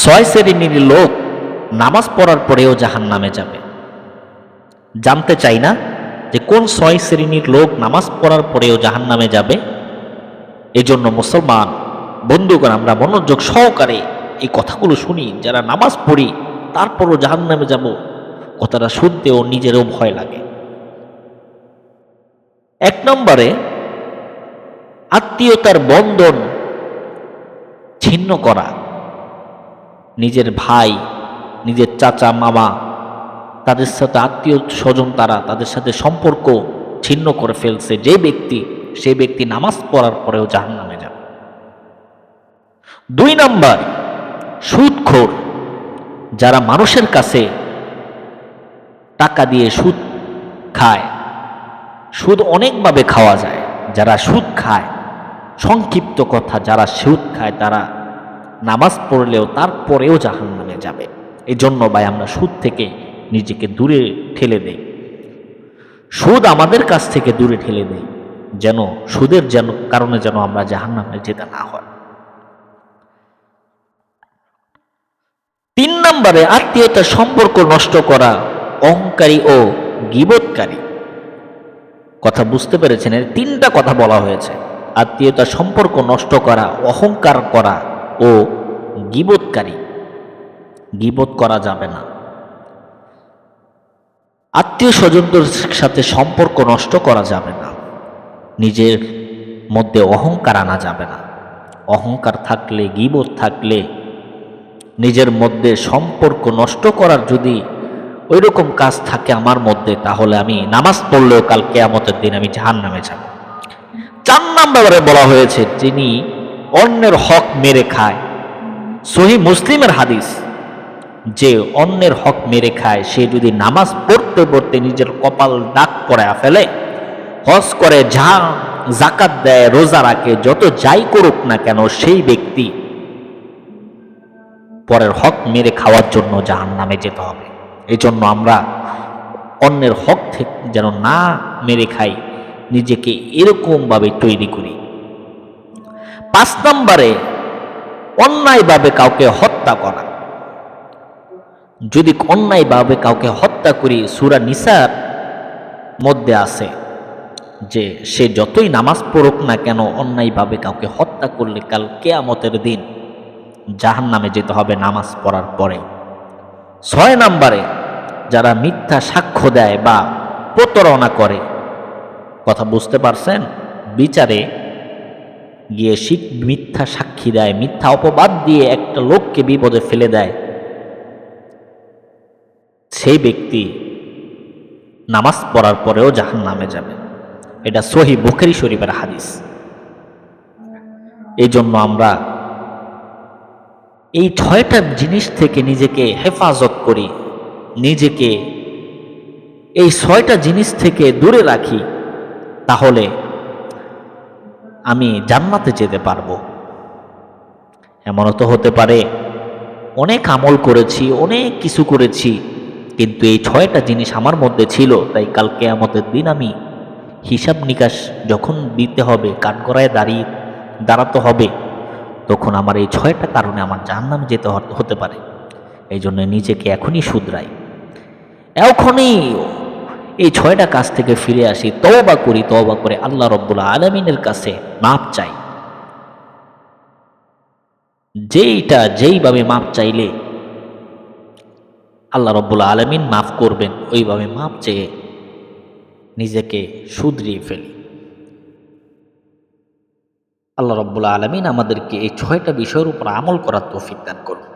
ছয় শ্রেণির লোক নামাজ পড়ার পরেও জাহান নামে যাবে। জানতে চাই না যে কোন ছয় শ্রেণির লোক নামাজ পড়ার পরেও জাহান নামে যাবে? এজন্য মুসলমান, বন্ধুগণ, আমরা মনোযোগ সহকারে এই কথাগুলো শুনি, যারা নামাজ পড়ি, তারপরও জাহান নামে যাব। কথাটা শুনতেও নিজেরও ভয় লাগে। এক নম্বরে, আত্মীয়তার বন্ধন ছিন্ন করা। নিজের ভাই, নিজের চাচা, মামা, তাদের সাথে আত্মীয় স্বজন তারা তাদের সাথে সম্পর্ক ছিন্ন করে ফেলছে। যে ব্যক্তি সেই ব্যক্তি নামাজ পড়ার পরেও জাহান নামে যাবে। দুই নম্বর, সুদখোর। যারা মানুষের কাছে টাকা দিয়ে সুদ খায়, সুদ অনেকভাবে খাওয়া যায়। যারা সুদ খায়, সংক্ষিপ্ত কথা, যারা সুদ খায়, তারা নামাজ পড়লেও তারপরেও জাহান নামে যাবে। এই জন্য ভাই, আমরা সুদ থেকে নিজেকে দূরে ঠেলে দেই। সুদ আমাদের কাছ থেকে দূরে ঠেলে দেই, যেন সুদের যেন কারণে যেন আমরা জাহান নামে যেতে না হয়। তিন নম্বরে, আত্মীয়তার সম্পর্ক নষ্ট করা অহংকারী ও গিবোধকারী কথা বুঝতে পেরেছেন তিনটা কথা বলা হয়েছে। আত্মীয়তার সম্পর্ক নষ্ট করা, অহংকার করা ও গিবোধকারী গিবোধ করা যাবে না। আত্মীয় স্বজনদের সাথে সম্পর্ক নষ্ট করা যাবে না। নিজের মধ্যে অহংকার আনা যাবে না। অহংকার থাকলে গিবোধ থাকলে নিজের মধ্যে সম্পর্ক নষ্ট করার যদি ওই রকম কাজ থাকে আমার মধ্যে, তাহলে আমি নামাজ পড়লেও কাল কেয়ামতের দিন আমি জাহান নামে যাব। চার নম্বরে বলা হয়েছে, যিনি অন্যের হক মেরে খায়। সহি মুসলিমের হাদিস, যে অন্যের হক মেরে খায়, সে যদি নামাজ পড়তে পড়তে নিজের কপাল দাগ পড়ে ফেলে, হজ করে যা জাকাত দেয়, রোজা রাখে, যত যাই করুক না কেন, সেই ব্যক্তি পরের হক মেরে খাওয়ার জন্য জাহান নামে যেতে হবে। এই জন্য আমরা অন্যের হক থেকে যেন না মেরে খাই, নিজেকে এরকমভাবে তৈরি করি। পাঁচ নম্বরে অন্যায়ভাবে কাউকে হত্যা করা। যদি অন্যায়ভাবে কাউকে হত্যা করি, সুরা নিসার মধ্যে আছে যে, সে যতই নামাজ পড়ুক না কেন, অন্যায়ভাবে কাউকে হত্যা করলে কাল কেয়ামতের দিন জাহান নামে যেতে হবে নামাজ পড়ার পরে। ছয় নম্বরে, যারা মিথ্যা সাক্ষ্য দেয় বা প্রতারণা করে, কথা বুঝতে পারছেন? বিচারে গিয়ে শিখ মিথ্যা সাক্ষী দেয়, মিথ্যা অপবাদ দিয়ে একটা লোককে বিপদে ফেলে দেয়। সেই ব্যক্তি নামাজ পড়ার পরেও জাহান নামে যাবে। এটা সহি বুখারি শরীফের হাদিস। এই জন্য আমরা এই ছয়টা জিনিস থেকে নিজেকে হেফাজত করি, নিজেকে এই ছয়টা জিনিস থেকে দূরে রাখি, তাহলে আমি জান্নাতে যেতে পারব। এমনও তো হতে পারে, অনেক আমল করেছি, অনেক কিছু করেছি, কিন্তু এই ছয়টা জিনিস আমার মধ্যে ছিল, তাই কালকে আমাদের দিন আমি হিসাব নিকাশ যখন দিতে হবে কাঠগড়ায় দাঁড়িয়ে দাঁড়াতে হবে, তখন আমার এই ছয়টা কারণে আমার জাহান্নামে যেতে হতে পারে। এই জন্য নিজেকে এখনই শুধরাই। এখনই এই ছয়টা কাজ থেকে ফিরে আসি, তওবা করি, তওবা করে আল্লাহ রব্বুল আলমিনের কাছে মাপ চাই। যেইটা যেইভাবে মাপ চাইলে আল্লাহ রব্বুল আলমিন মাফ করবেন, ওইভাবে মাপ চেয়ে নিজেকে শুধরিয়ে ফেলি। আল্লাহ রব্বুল আলমিন আমাদেরকে এই ছয়টা বিষয়ের উপর আমল করার তৌফিক দান করুন।